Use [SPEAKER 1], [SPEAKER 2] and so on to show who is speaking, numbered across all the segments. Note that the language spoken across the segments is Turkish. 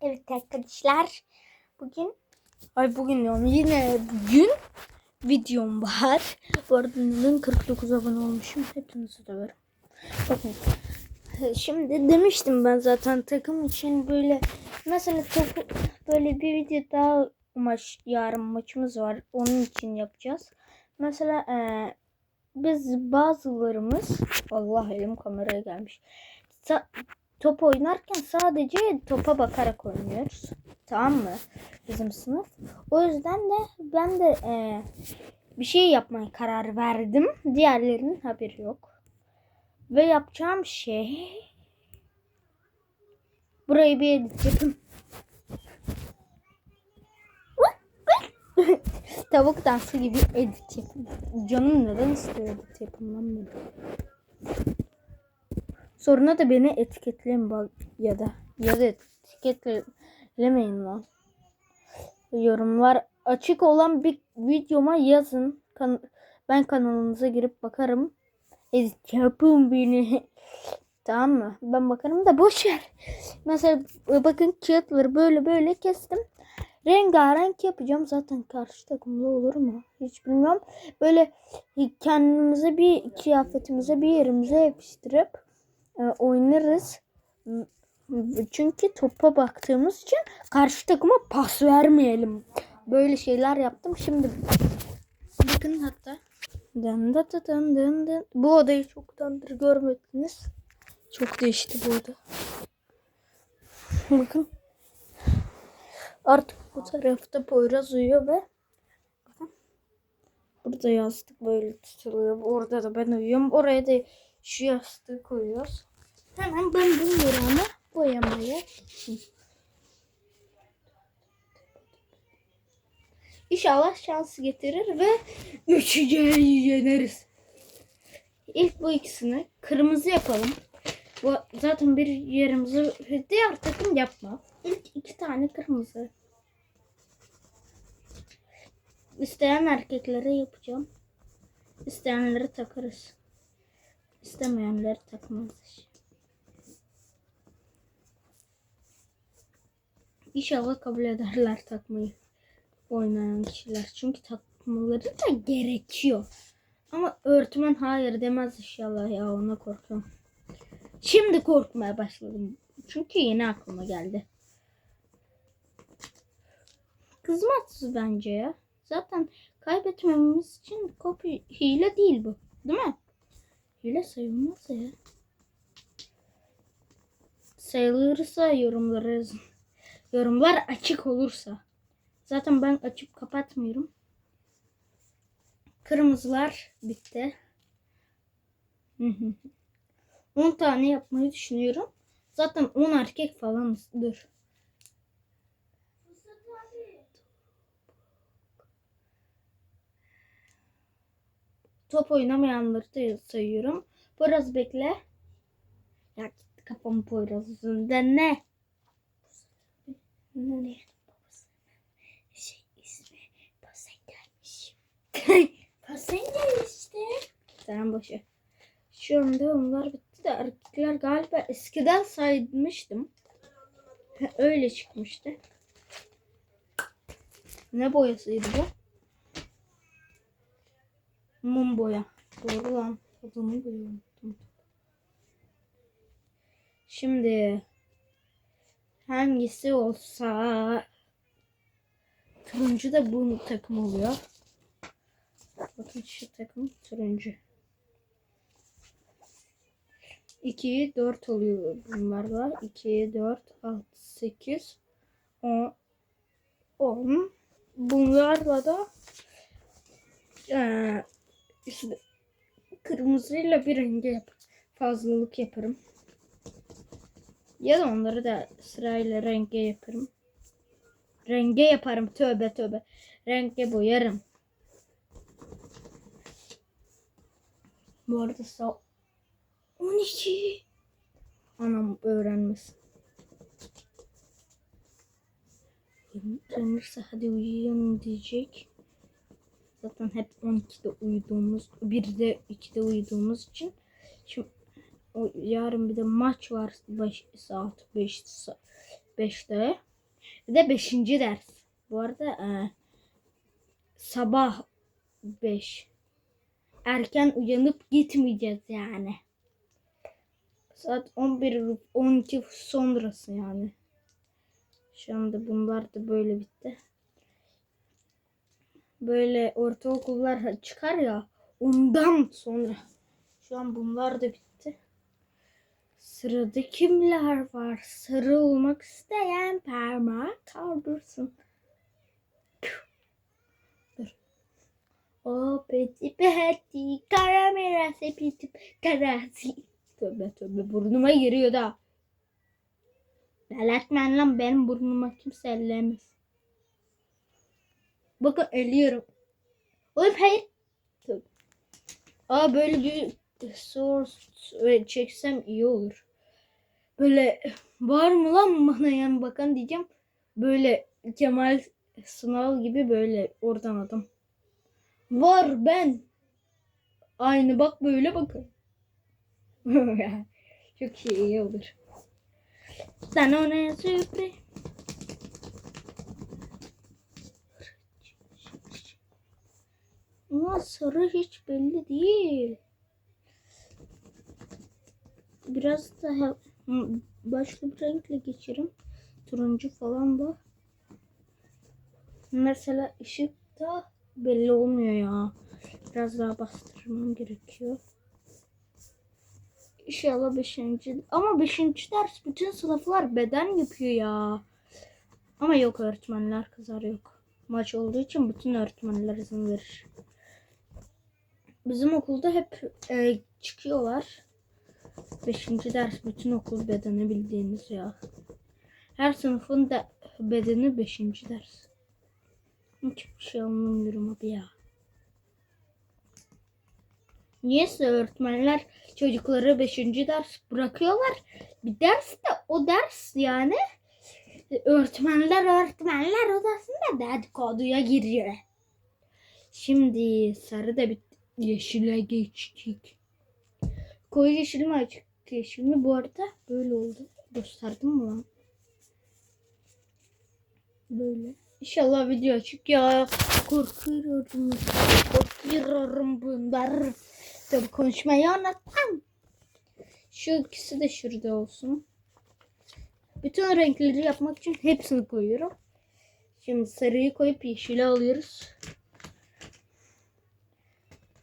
[SPEAKER 1] Evet arkadaşlar. Bugün ay bugün diyorum yine bugün videom var. Bu arada 49 abone olmuşum hepinizi döverim. Bakın şimdi demiştim ben zaten takım için böyle mesela takım böyle bir video daha maç yarın maçımız var. Onun için yapacağız. Mesela e, biz bazılarımız Allah elim kameraya gelmiş. Ta, top oynarken sadece topa bakarak oynuyoruz. Tamam mı? Bizim sınıf. O yüzden de ben de e, bir şey yapmaya karar verdim. Diğerlerinin haberi yok. Ve yapacağım şey burayı bir edeceğim. Tavuk dansı gibi edit yapın. Canım neden istiyor edit yapın lan Soruna da beni etiketleyin bak ya da ya da etiketlemeyin lan. Yorumlar açık olan bir videoma yazın. Kan ben kanalınıza girip bakarım. Ez yapın beni. tamam mı? Ben bakarım da boş ver. Mesela bakın kağıtları böyle böyle kestim. Rengarenk yapacağım. Zaten karşı takımda olur mu? Hiç bilmiyorum. Böyle kendimize bir kıyafetimize bir yerimize yapıştırıp e, oynarız. Çünkü topa baktığımız için karşı takıma pas vermeyelim. Böyle şeyler yaptım. Şimdi bakın hatta. Dın dın dın dın Bu odayı çoktandır görmediniz. Çok değişti bu oda. Bakın. Artık bu tarafta Poyraz uyuyor ve burada yastık böyle tutuluyor. Orada da ben uyuyorum. Oraya da şu yastığı koyuyoruz. Tamam ben bunları ama boyamaya. İnşallah şans getirir ve 3'e yeneriz. İlk bu ikisini kırmızı yapalım. Bu zaten bir yerimizi diğer takım yapma. İlk iki tane kırmızı. İsteyen erkeklere yapacağım. İsteyenleri takarız. İstemeyenleri takmaz. İnşallah kabul ederler takmayı oynayan kişiler. Çünkü takmaları da gerekiyor. Ama öğretmen hayır demez inşallah ya ona korkuyorum. Şimdi korkmaya başladım. Çünkü yeni aklıma geldi. Kızmazsız bence ya. Zaten kaybetmemiz için kopy hile değil bu. Değil mi? Hile sayılmaz ya. Sayılırsa yorumlara yazın. Yorumlar açık olursa. Zaten ben açıp kapatmıyorum. Kırmızılar bitti. 10 tane yapmayı düşünüyorum. Zaten 10 erkek falan Top oynamayanları da sayıyorum. Biraz bekle. Ya gitti kafam boyrazında ne? Nereye? Babasının şey ismi Poseidon'miş. Poseidon işte. Tamam boşa. Şu anda onlar bitti de erkekler galiba eskiden saymıştım. Öyle çıkmıştı. Ne boyasıydı bu? Mum boya. Doğru lan. Adını bile unuttum. Şimdi hangisi olsa turuncu da bu takım oluyor. Bakın şu takım turuncu. 2'ye 4 oluyor bunlar da. 2'ye 4, 6, 8, 10, 10. Bunlarla da e, işte kırmızıyla bir renge yap fazlalık yaparım. Ya da onları da sırayla renge yaparım. Renge yaparım. Tövbe tövbe. Renge boyarım. Bu arada sağ 12. Anam öğrenmesin. Öğrenirse hadi uyuyun diyecek. Zaten hep 12'de uyuduğumuz, 1'de 2'de uyuduğumuz için şimdi yarın bir de maç var beş, saat 5 5'te. Bir de 5. ders. Bu arada e, sabah 5. Erken uyanıp gitmeyeceğiz yani. Saat 11 12 sonrası yani. Şu anda bunlar da böyle bitti. Böyle ortaokullar çıkar ya ondan sonra şu an bunlar da bitti. Sırada kimler var? Sarı olmak isteyen parmağı kaldırsın. Dur. O peti peti kara merasi peti karasi. Tövbe tövbe burnuma giriyor da. Beletmen lan benim burnuma kimse ellemez. Bakın eliyorum. Oğlum hayır. Tövbe. Aa böyle bir source çeksem iyi olur. Böyle var mı lan bana yani bakan diyeceğim. Böyle Kemal Sınav gibi böyle oradan adam. Var ben. Aynı bak böyle bakın. Çok iyi, iyi olur. Sana ne sürpriz. Ama sarı hiç belli değil biraz daha başka bir renkle geçerim. Turuncu falan da. Mesela ışık da belli olmuyor ya. Biraz daha bastırmam gerekiyor. İnşallah 5. Ama 5. ders bütün sınıflar beden yapıyor ya. Ama yok öğretmenler kızar yok. Maç olduğu için bütün öğretmenler izin verir. Bizim okulda hep e, çıkıyorlar. Beşinci ders bütün okul bedeni bildiğiniz ya. Her sınıfın da bedeni beşinci ders. Hiçbir şey anlamıyorum abi ya. Niyeyse öğretmenler çocuklara beşinci ders bırakıyorlar. Bir ders de o ders yani. Öğretmenler öğretmenler odasında dedikoduya giriyor. Şimdi sarı da bitti. Yeşile geçtik. Koyu yeşil açık yeşil mi? Bu arada böyle oldu. Gösterdim mi lan? Böyle. inşallah video açık ya. Korkuyorum. Korkuyorum bunlar. tabi konuşmayı anlatmam. Şu ikisi de şurada olsun. Bütün renkleri yapmak için hepsini koyuyorum. Şimdi sarıyı koyup yeşili alıyoruz.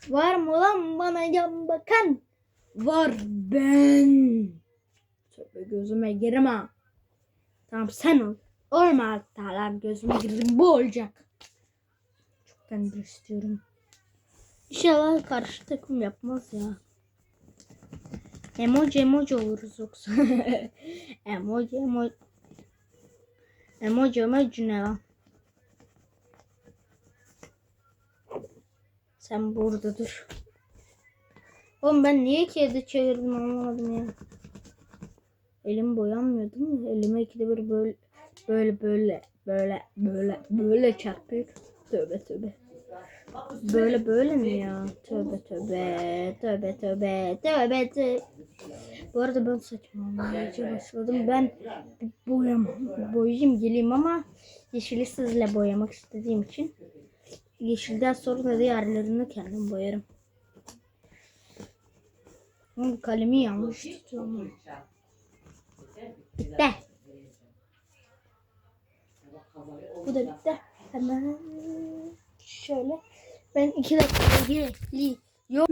[SPEAKER 1] Var mı lan bana yan bakan? var ben. Tövbe gözüme girme. Tamam sen ol. Olma talan gözüme girdim bu olacak. Çok ben de istiyorum. İnşallah karşı takım yapmaz ya. Emoji emoji oluruz yoksa. emoji emoji. Emoji emoji ne lan? Sen burada dur. Oğlum ben niye kedi çevirdim anlamadım ya. Elim boyanmıyor değil mi? Elime ikide bir böyle böyle böyle böyle böyle böyle çarpıyor. Tövbe tövbe. Böyle böyle mi ya? Tövbe tövbe. Tövbe tövbe. Tövbe tövbe. Bu arada ben saçmalamaya başladım. Ben boyam, boyayım geleyim ama yeşili sizle boyamak istediğim için yeşilden sonra da yerlerini kendim boyarım. Bu kalemi yanlış tutuyorum. Bitti. Bu da bitti. Hemen şöyle. Ben iki dakika gerekli. Yok.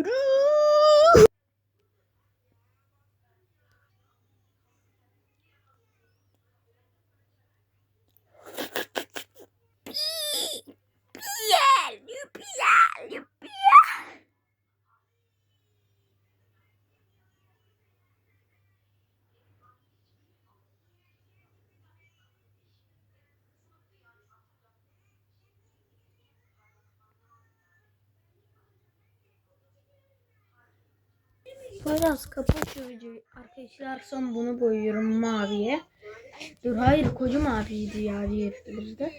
[SPEAKER 1] Poyraz kapat şu videoyu. Arkadaşlar son bunu boyuyorum maviye. Dur hayır koca maviydi ya diye bizde.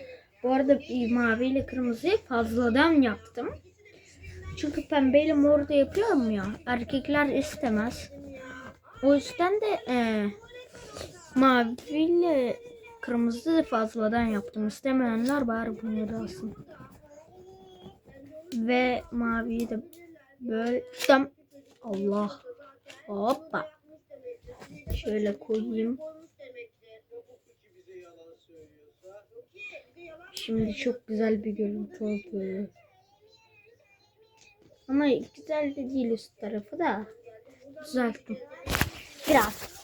[SPEAKER 1] Bu arada mavi ile kırmızıyı fazladan yaptım. Çünkü pembeyle mor da yapıyorum ya. Erkekler istemez. O yüzden de e, maviyle kırmızı da fazladan yaptım. İstemeyenler bari bunları alsın. Ve maviyi de böyle tam Allah. Hoppa. Şöyle koyayım. Şimdi çok güzel bir görüntü oluyor. Ama güzel de değil üst tarafı da. Düzelttim. Biraz.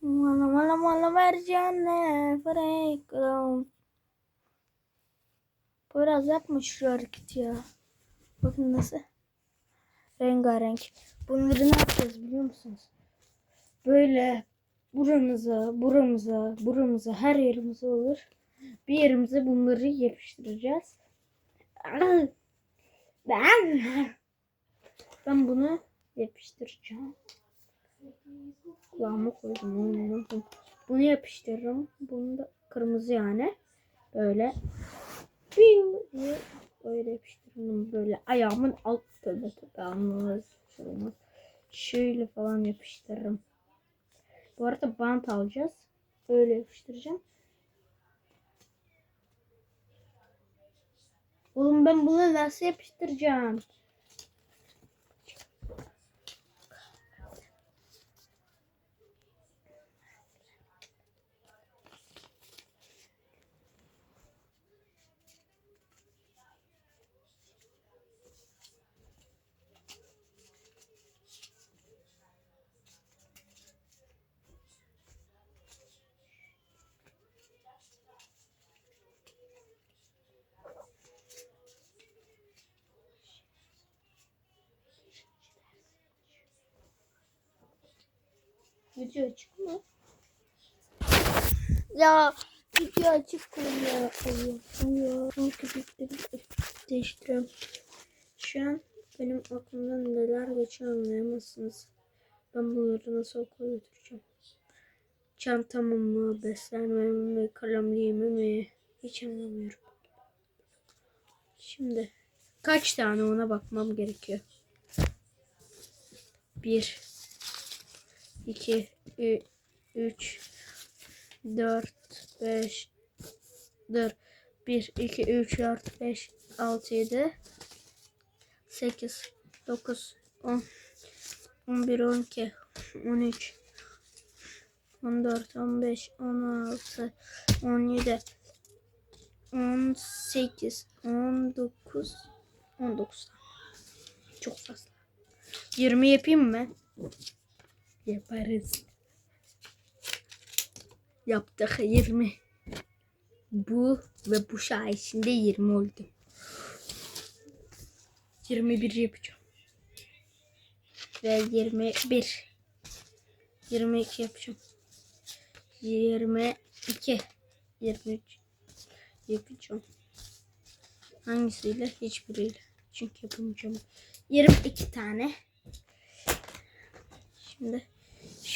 [SPEAKER 1] Mala mala mala mercane Frank Biraz yapmış şu hareket ya. Bakın nasıl. Rengarenk. Bunları ne yapacağız biliyor musunuz? Böyle buramıza, buramıza, buramıza, her yerimize olur. Bir yerimize bunları yapıştıracağız. Ben ben bunu yapıştıracağım. Kulağıma koydum. Bunu yapıştırırım. Bunu da kırmızı yani. Böyle. Bing diye Böyle yapıştıralım böyle ayağımın alt tabi tabi anlamaz. Şöyle falan yapıştırırım. Bu arada bant alacağız. Böyle yapıştıracağım. Oğlum ben bunu nasıl yapıştıracağım? Video açık mı? Ya video açık kullanıyor. Ya bunu küçükleri değiştiriyorum. Şu an benim aklımdan neler geçiyor anlayamazsınız. Ben bunları nasıl okula götüreceğim? Çantamı mı, beslenmemi mi, kalemliğimi mi? Hiç anlamıyorum. Şimdi kaç tane ona bakmam gerekiyor? Bir. 2, 3, 4, 5, dur. 1, 2, 3, 4, 5, 6, 7, 8, 9, 10, 11, 12, 13, 14, 15, 16, 17, 18, 19, 19. Çok fazla. 20 yapayım mı? yaparız. Yaptık 20. Bu ve bu sayesinde 20 oldu. 21 yapacağım. Ve 21. 22 yapacağım. 22. 23 yapacağım. Hangisiyle? Hiçbiriyle. Çünkü yapamayacağım. 22 tane. Şimdi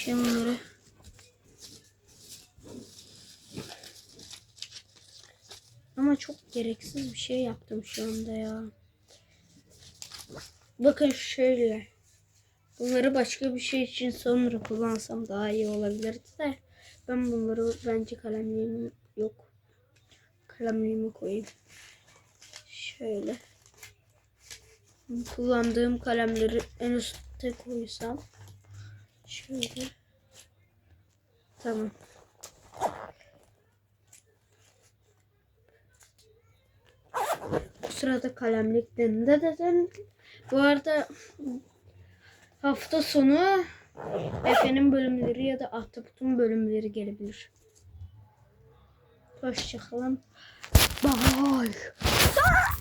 [SPEAKER 1] Şimdi bunları. Ama çok gereksiz bir şey yaptım şu anda ya. Bakın şöyle. Bunları başka bir şey için sonra kullansam daha iyi olabilirdi de. Ben bunları bence kalemliğim yok. Kalemliğimi koyayım. Şöyle. Kullandığım kalemleri en üstte koysam. Şöyle. Tamam. Bu sırada kalemlik dende dedim. Bu arada hafta sonu Efe'nin bölümleri ya da Ahtapot'un bölümleri gelebilir. Hoşçakalın. Bye.